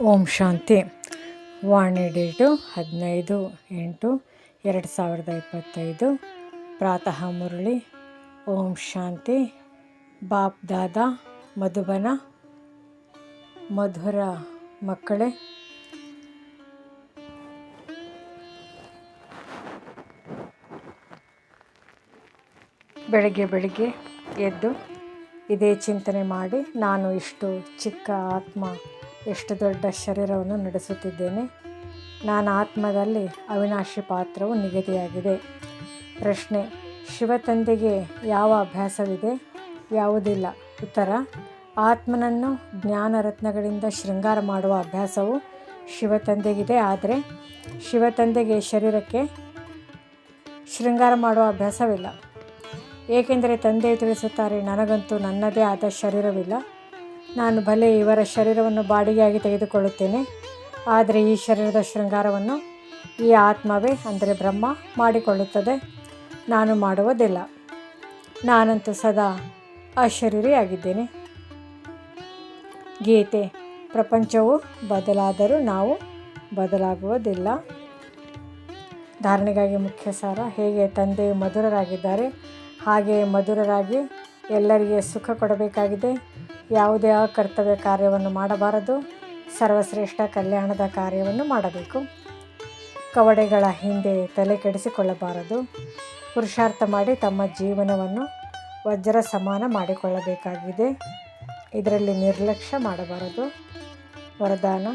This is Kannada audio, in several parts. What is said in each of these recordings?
ಓಂ ಶಾಂತಿ. ವಾಣಿ ಡೇಟು ಹದಿನೈದು ಎಂಟು ಎರಡು ಸಾವಿರದ ಇಪ್ಪತ್ತೈದು. ಪ್ರಾತಃ ಮುರಳಿ. ಓಂ ಶಾಂತಿ. ಬಾಪ್ ದಾದಾ, ಮಧುಬನ, ಮಧುರ ಮಕ್ಕಳೇ. ಬೆಳಗ್ಗೆ ಬೆಳಗ್ಗೆ ಎದ್ದು ಇದೇ ಚಿಂತನೆ ಮಾಡಿ, ನಾನು ಇಷ್ಟು ಚಿಕ್ಕ ಆತ್ಮ ಎಷ್ಟು ದೊಡ್ಡ ಶರೀರವನ್ನು ನಡೆಸುತ್ತಿದ್ದೇನೆ. ನಾನು ಆತ್ಮದಲ್ಲಿ ಅವಿನಾಶಿ ಪಾತ್ರವು ನಿಗದಿಯಾಗಿದೆ. ಪ್ರಶ್ನೆ, ಶಿವತಂದೆಗೆ ಯಾವ ಅಭ್ಯಾಸವಿದೆ? ಯಾವುದಿಲ್ಲ. ಉತ್ತರ, ಆತ್ಮನನ್ನು ಜ್ಞಾನ ರತ್ನಗಳಿಂದ ಶೃಂಗಾರ ಮಾಡುವ ಅಭ್ಯಾಸವು ಶಿವತಂದೆಗಿದೆ. ಆದರೆ ಶಿವತಂದೆಗೆ ಶರೀರಕ್ಕೆ ಶೃಂಗಾರ ಮಾಡುವ ಅಭ್ಯಾಸವಿಲ್ಲ. ಏಕೆಂದರೆ ತಂದೆ ತಿಳಿಸುತ್ತಾರೆ, ನನಗಂತೂ ನನ್ನದೇ ಆದ ಶರೀರವಿಲ್ಲ. ನಾನು ಭಲೆ ಇವರ ಶರೀರವನ್ನು ಬಾಡಿಗೆಯಾಗಿ ತೆಗೆದುಕೊಳ್ಳುತ್ತೇನೆ. ಆದರೆ ಈ ಶರೀರದ ಶೃಂಗಾರವನ್ನು ಈ ಆತ್ಮವೇ, ಅಂದರೆ ಬ್ರಹ್ಮ, ಮಾಡಿಕೊಳ್ಳುತ್ತದೆ. ನಾನು ಮಾಡುವುದಿಲ್ಲ. ನಾನಂತೂ ಸದಾ ಅಶರೀರಿಯಾಗಿದ್ದೇನೆ. ಗೀತೆ, ಪ್ರಪಂಚವು ಬದಲಾದರೂ ನಾವು ಬದಲಾಗುವುದಿಲ್ಲ. ಧಾರಣೆಗಾಗಿ ಮುಖ್ಯ ಸಾರ, ಹೇಗೆ ತಂದೆ ಮಧುರರಾಗಿದ್ದಾರೆ, ಹಾಗೆಯೇ ಮಧುರರಾಗಿ ಎಲ್ಲರಿಗೆ ಸುಖ ಕೊಡಬೇಕಾಗಿದೆ. ಯಾವುದೇ ಕರ್ತವ್ಯ ಕಾರ್ಯವನ್ನು ಮಾಡಬಾರದು. ಸರ್ವಶ್ರೇಷ್ಠ ಕಲ್ಯಾಣದ ಕಾರ್ಯವನ್ನು ಮಾಡಬೇಕು. ಕವಡೆಗಳ ಹಿಂದೆ ತಲೆ ಕೆಡಿಸಿಕೊಳ್ಳಬಾರದು. ಪುರುಷಾರ್ಥ ಮಾಡಿ ತಮ್ಮ ಜೀವನವನ್ನು ವಜ್ರ ಸಮಾನ ಮಾಡಿಕೊಳ್ಳಬೇಕಾಗಿದೆ. ಇದರಲ್ಲಿ ನಿರ್ಲಕ್ಷ್ಯ ಮಾಡಬಾರದು. ವರದಾನ,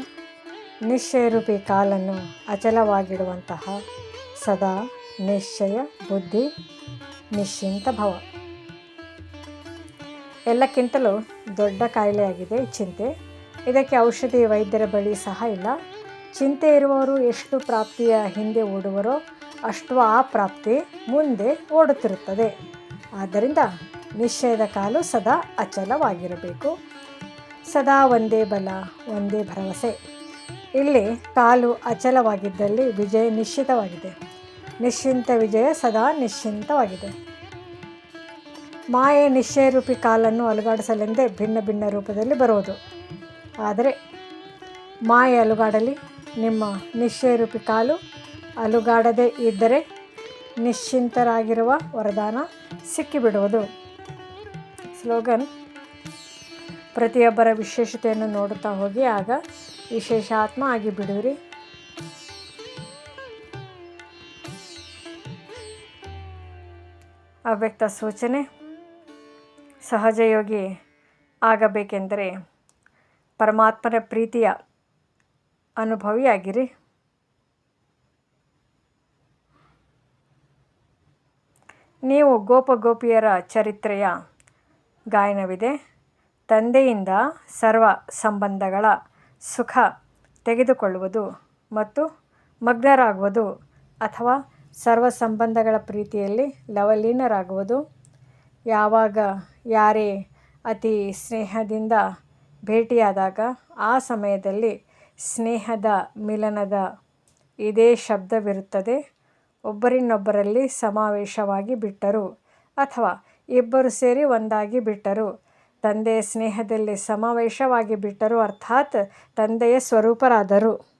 ನಿಶ್ಚಯರೂಪಿ ಕಾಲನ್ನು ಅಚಲವಾಗಿಡುವಂತಹ ಸದಾ ನಿಶ್ಚಯ, ಬುದ್ಧಿ, ನಿಶ್ಚಿಂತ ಭವ. ಎಲ್ಲಕ್ಕಿಂತಲೂ ದೊಡ್ಡ ಕಾಯಿಲೆಯಾಗಿದೆ ಚಿಂತೆ. ಇದಕ್ಕೆ ಔಷಧಿ ವೈದ್ಯರ ಬಳಿ ಸಹ ಇಲ್ಲ. ಚಿಂತೆ ಇರುವವರು ಎಷ್ಟು ಪ್ರಾಪ್ತಿಯ ಹಿಂದೆ ಓಡುವರೋ ಅಷ್ಟು ಆ ಪ್ರಾಪ್ತಿ ಮುಂದೆ ಓಡುತ್ತಿರುತ್ತದೆ. ಆದ್ದರಿಂದ ನಿಶ್ಚಯದ ಕಾಲು ಸದಾ ಅಚಲವಾಗಿರಬೇಕು. ಸದಾ ಒಂದೇ ಬಲ, ಒಂದೇ ಭರವಸೆ. ಇಲ್ಲಿ ಕಾಲು ಅಚಲವಾಗಿದ್ದಲ್ಲಿ ವಿಜಯ ನಿಶ್ಚಿತವಾಗಿದೆ. ನಿಶ್ಚಿಂತ ವಿಜಯ ಸದಾ ನಿಶ್ಚಿಂತವಾಗಿದೆ. ಮಾಯೆ ನಿಶ್ಚಯರೂಪಿ ಕಾಲನ್ನು ಅಲುಗಾಡಿಸಲೆಂದೇ ಭಿನ್ನ ಭಿನ್ನ ರೂಪದಲ್ಲಿ ಬರುವುದು. ಆದರೆ ಮಾಯೆ ಅಲುಗಾಡಲಿ, ನಿಮ್ಮ ನಿಶ್ಚಯರೂಪಿ ಕಾಲು ಅಲುಗಾಡದೇ ಇದ್ದರೆ ನಿಶ್ಚಿಂತರಾಗಿರುವ ವರದಾನ ಸಿಕ್ಕಿಬಿಡುವುದು. ಸ್ಲೋಗನ್, ಪ್ರತಿಯೊಬ್ಬರ ವಿಶೇಷತೆಯನ್ನು ನೋಡುತ್ತಾ ಹೋಗಿ ಆಗ ವಿಶೇಷಾತ್ಮ ಆಗಿ ಬಿಡುವಿರಿ ಅವ್ಯಕ್ತ ಸೂಚನೆ ಸಹಜಯೋಗಿ ಆಗಬೇಕೆಂದರೆ ಪರಮಾತ್ಮನ ಪ್ರೀತಿಯ ಅನುಭವಿಯಾಗಿರಿ. ನೀವು ಗೋಪ ಗೋಪಿಯರ ಚರಿತ್ರೆಯ ಗಾಯನವಿದೆ. ತಂದೆಯಿಂದ ಸರ್ವ ಸಂಬಂಧಗಳ ಸುಖ ತೆಗೆದುಕೊಳ್ಳುವುದು ಮತ್ತು ಮಗ್ನರಾಗುವುದು ಅಥವಾ ಸರ್ವ ಸಂಬಂಧಗಳ ಪ್ರೀತಿಯಲ್ಲಿ ಲವಲೀನರಾಗುವುದು ಯಾವಾಗ ಯಾರೇ ಅತಿ ಸ್ನೇಹದಿಂದ ಭೇಟಿಯಾದಾಗ, ಆ ಸಮಯದಲ್ಲಿ ಸ್ನೇಹದ ಮಿಲನದ ಇದೇ ಶಬ್ದವಿರುತ್ತದೆ. ಒಬ್ಬರಿನ್ನೊಬ್ಬರಲ್ಲಿ ಸಮಾವೇಶವಾಗಿ ಬಿಟ್ಟರು ಅಥವಾ ಇಬ್ಬರು ಸೇರಿ ಒಂದಾಗಿ ಬಿಟ್ಟರು. ತಂದೆಯ ಸ್ನೇಹದಲ್ಲಿ ಸಮಾವೇಶವಾಗಿ ಬಿಟ್ಟರು, ಅರ್ಥಾತ್ ತಂದೆಯ ಸ್ವರೂಪರಾದರು.